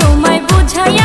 তোমায় বুঝাই